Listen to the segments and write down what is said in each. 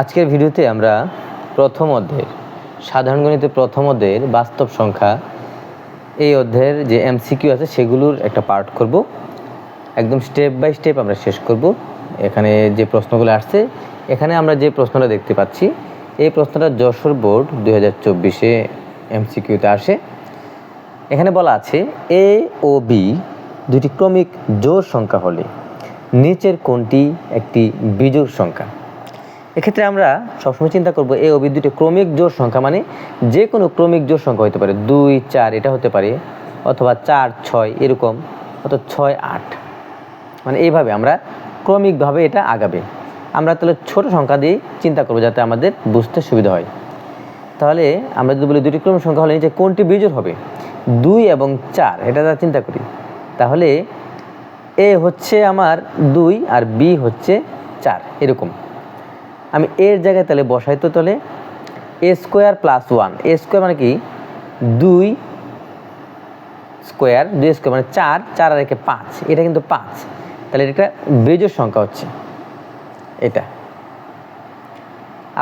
আজকের ভিডিওতে আমরা প্রথম অধ্যায়ের, সাধারণ গণিতের প্রথম অধ্যায়ের বাস্তব সংখ্যা, এই অধ্যায়ের যে এমসিকিউ আছে সেগুলোর একটা পার্ট করব। একদম স্টেপ বাই স্টেপ আমরা শেষ করব। এখানে যে প্রশ্নগুলো আসছে, এখানে আমরা যে প্রশ্নটা দেখতে পাচ্ছি, এই প্রশ্নটা যশোর বোর্ড দু হাজার চব্বিশে এমসিকিউতে আসে। এখানে বলা আছে এ ও বি দুটি ক্রমিক জোর সংখ্যা হলে নিচের কোনটি একটি বিজোড় সংখ্যা? এক্ষেত্রে আমরা সবসময় চিন্তা করব এ ও বি দুটি ক্রমিক জোড় সংখ্যা মানে যে কোনো ক্রমিক জোড় সংখ্যা হতে পারে। দুই, চার, এটা হতে পারে, অথবা চার, ছয়, এরকম, অথবা ছয়, আট। মানে এইভাবে আমরা ক্রমিকভাবে এটা আগাবে। আমরা তাহলে ছোট সংখ্যা দিয়ে চিন্তা করব যাতে আমাদের বুঝতে সুবিধা হয়। তাহলে আমরা যদি বলি দুটি ক্রমিক সংখ্যা হলে নিচে কোনটি বিজোড় হবে? দুই এবং চার, এটা যা চিন্তা করি। তাহলে এ হচ্ছে আমার দুই আর বি হচ্ছে চার, এরকম। আমি এর জায়গায় তাহলে বসাই তো তাহলে A square plus one A square মানে কি? দুই স্কোয়ার দুই স্কোয়ার মানে চার চার আর একে পাঁচ। এটা কিন্তু পাঁচ। তাহলে এটা একটা বেজোর সংখ্যা হচ্ছে। এটা।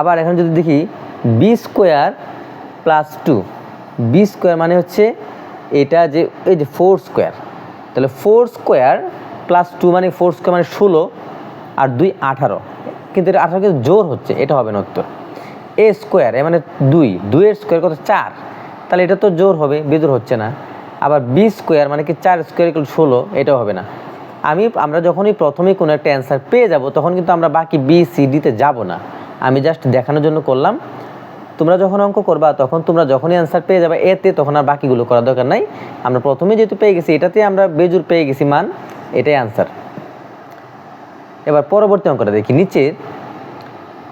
আবার এখন যদি দেখি B square plus two B square মানে হচ্ছে এটা যে, এই যে ফোর স্কোয়ার তাহলে ফোর স্কোয়ার প্লাস টু মানে ফোর স্কোয়ার মানে ষোলো আর দুই আঠারো। কিন্তু এটা আঠারো কিন্তু জোর হচ্ছে, এটা হবে না উত্তর। এ স্কোয়ার এ মানে দুই, দুইয়ের স্কোয়ার কত? চার। তাহলে এটা তো জোর হবে বেজোর হচ্ছে না। আবার বি স্কোয়ার মানে কি চার স্কোয়ার ইকুয়াল ষোলো, এটাও হবে না। আমি, আমরা যখনই প্রথমে কোনো একটা অ্যান্সার পেয়ে যাব, তখন কিন্তু আমরা বাকি বি সি ডিতে যাব না। আমি জাস্ট দেখানোর জন্য করলাম। তোমরা যখন অঙ্ক করবা, তখন তোমরা যখনই অ্যান্সার পেয়ে যাবে এতে তখন আর বাকিগুলো করার দরকার নাই। আমরা প্রথমে যেহেতু পেয়ে গেছি, এটাতে আমরা বেজুর পেয়ে গেছি মান, এটাই অ্যান্সার এবার পরবর্তী অঙ্কটা দেখি। নিচের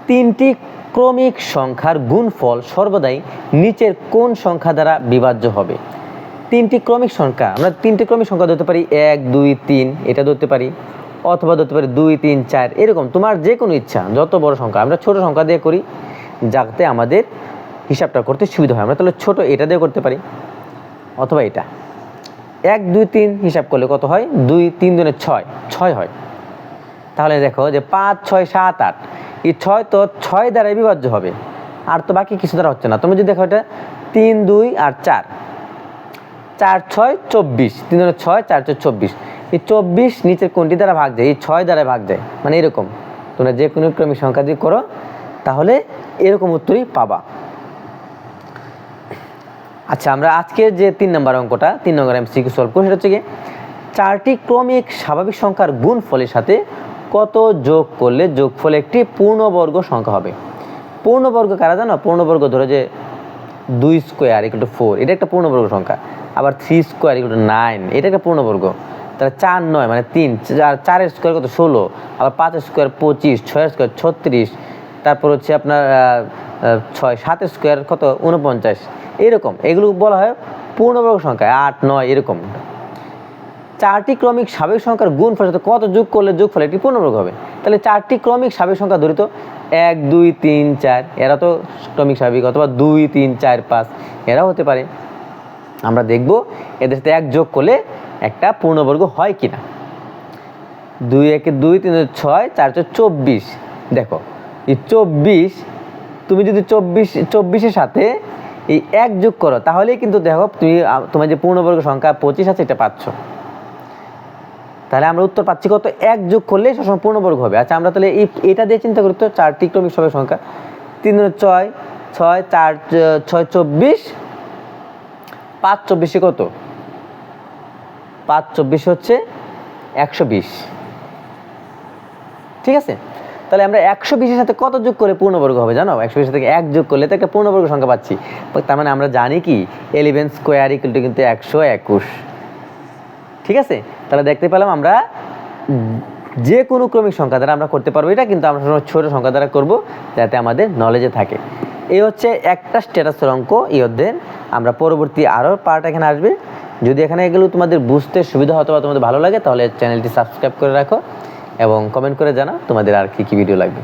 তিনটি ক্রমিক সংখ্যার গুণফল সর্বদাই নিচের কোন সংখ্যা দ্বারা বিভাজ্য হবে? তিনটি ক্রমিক সংখ্যা, আমরা তিনটি ক্রমিক সংখ্যা ধরতে পারি, এক, দুই, তিন, এটা ধরতে পারি, অথবা ধরতে পারি দুই, তিন, চার, এরকম। তোমার যে কোনো ইচ্ছা, যত বড় সংখ্যা, আমরা ছোট সংখ্যা দিয়ে করি, যাতে আমাদের হিসাবটা করতে সুবিধা হয়। আমরা তাহলে ছোট এটা দিয়ে করতে পারি, অথবা এটা। এক, দুই, তিন হিসাব করলে কত হয়? দুই, তিন দিনে ছয় ছয় হয়। তাহলে দেখো যে পাঁচ, ছয়, সাত, আট। এই ছয় তো ছয় দ্বারাই বিভাজ্য হবে। আর তো বাকি কিছু দ্বারা হচ্ছে না। তুমি যদি দেখো এটা, তিন, দুই আর চার। চার, ছয়, চব্বিশ। তিন দুই ছয়, চার, ছয়, চব্বিশ। এই চব্বিশ নিচের কোনটি দ্বারা ভাগ যায়? এই ছয় দ্বারা ভাগ যায়। মানে এরকম। তোমরা যে কোনো ক্রমিক সংখ্যা দিয়ে করো, তাহলে এরকম উত্তরই পাবা। আচ্ছা আমরা আজকে যে তিন নম্বর অঙ্কটা, তিন নম্বর এম সিকিউ সলভ করি সেটা হচ্ছে কি চারটি ক্রমিক স্বাভাবিক সংখ্যার গুণফলের সাথে কত যোগ করলে যোগফল একটি পূর্ণবর্গ সংখ্যা হবে? পূর্ণবর্গ কারা জানো? পূর্ণবর্গ ধরো যে দুই স্কোয়ার ইকুয়াল টু ফোর এটা একটা পূর্ণবর্গ সংখ্যা। আবার three square equal to nine এটা একটা পূর্ণবর্গ। তাহলে চার নয় মানে তিন, চার, চারের স্কোয়ার কত? ষোলো। আবার পাঁচের স্কোয়ার পঁচিশ, ছয়ের স্কোয়ার ছত্রিশ, তারপর হচ্ছে আপনার ছয়, সাতের স্কোয়ার কত? উনপঞ্চাশ এরকম, এগুলো বলা হয় পূর্ণবর্গ সংখ্যা। আট, নয়, এরকম। চারটি ক্রমিক স্বাভাবিক সংখ্যার গুণ ফলে কত যোগ করলে যোগ ফলে একটি পূর্ণবর্গ হবে? তাহলে চারটি ক্রমিক স্বাভাবিক সংখ্যা ধরিত, এক, দুই, তিন, চার, এরা তো ক্রমিক স্বাভাবিক অথবা দুই, তিন, চার, পাঁচ, এরাও হতে পারে। আমরা দেখব এদের সাথে এক যোগ করলে একটা পূর্ণবর্গ হয় কি না দুই, একে দুই, তিন ছয়, চার চার, চব্বিশ। দেখো, এই চব্বিশ, তুমি যদি চব্বিশ, চব্বিশের সাথে এই এক যোগ করো, তাহলেই কিন্তু দেখো তুমি তোমার যে পূর্ণবর্গ সংখ্যা পঁচিশ আছে, এটা পাচ্ছ। তাহলে আমরা উত্তর পাচ্ছি কত? এক যোগ করলে সবসময় পূর্ণবর্গ হবে। আচ্ছা আমরা তাহলে এই এটা দিয়ে চিন্তা করি তো, চারটি ক্রমিক সবের সংখ্যা। তিন ছয় ছয়, চার, ছয়, চব্বিশ। পাঁচ, চব্বিশে কত? পাঁচ, চব্বিশ হচ্ছে একশো বিশ। ঠিক আছে? তাহলে আমরা একশো বিশের সাথে কত যোগ করে পূর্ণবর্গ হবে জানো? একশো বিশের থেকে এক যোগ করলে তো একটা পূর্ণবর্গ সংখ্যা পাচ্ছি। তার মানে আমরা জানি কি? এলিভেন স্কোয়ার ইকুয়াল টু কিন্তু একশো একুশ। ঠিক আছে? তাহলে দেখতে পেলাম আমরা যে কোনো ক্রমিক সংখ্যা দ্বারা আমরা করতে পারব এটা, কিন্তু আমরা ছোটো সংখ্যা দ্বারা করব যাতে আমাদের নলেজে থাকে। এই হচ্ছে একটা স্ট্যাটাসের অঙ্ক, এই অধ্যায়ের আমরা পরবর্তী আরও পার্ট এখানে আসবে। যদি এখানে এগুলো তোমাদের বুঝতে সুবিধা হতো বা তোমাদের ভালো লাগে, তাহলে চ্যানেলটি সাবস্ক্রাইব করে রাখো এবং কমেন্ট করে জানা তোমাদের আর কী কী ভিডিও লাগবে।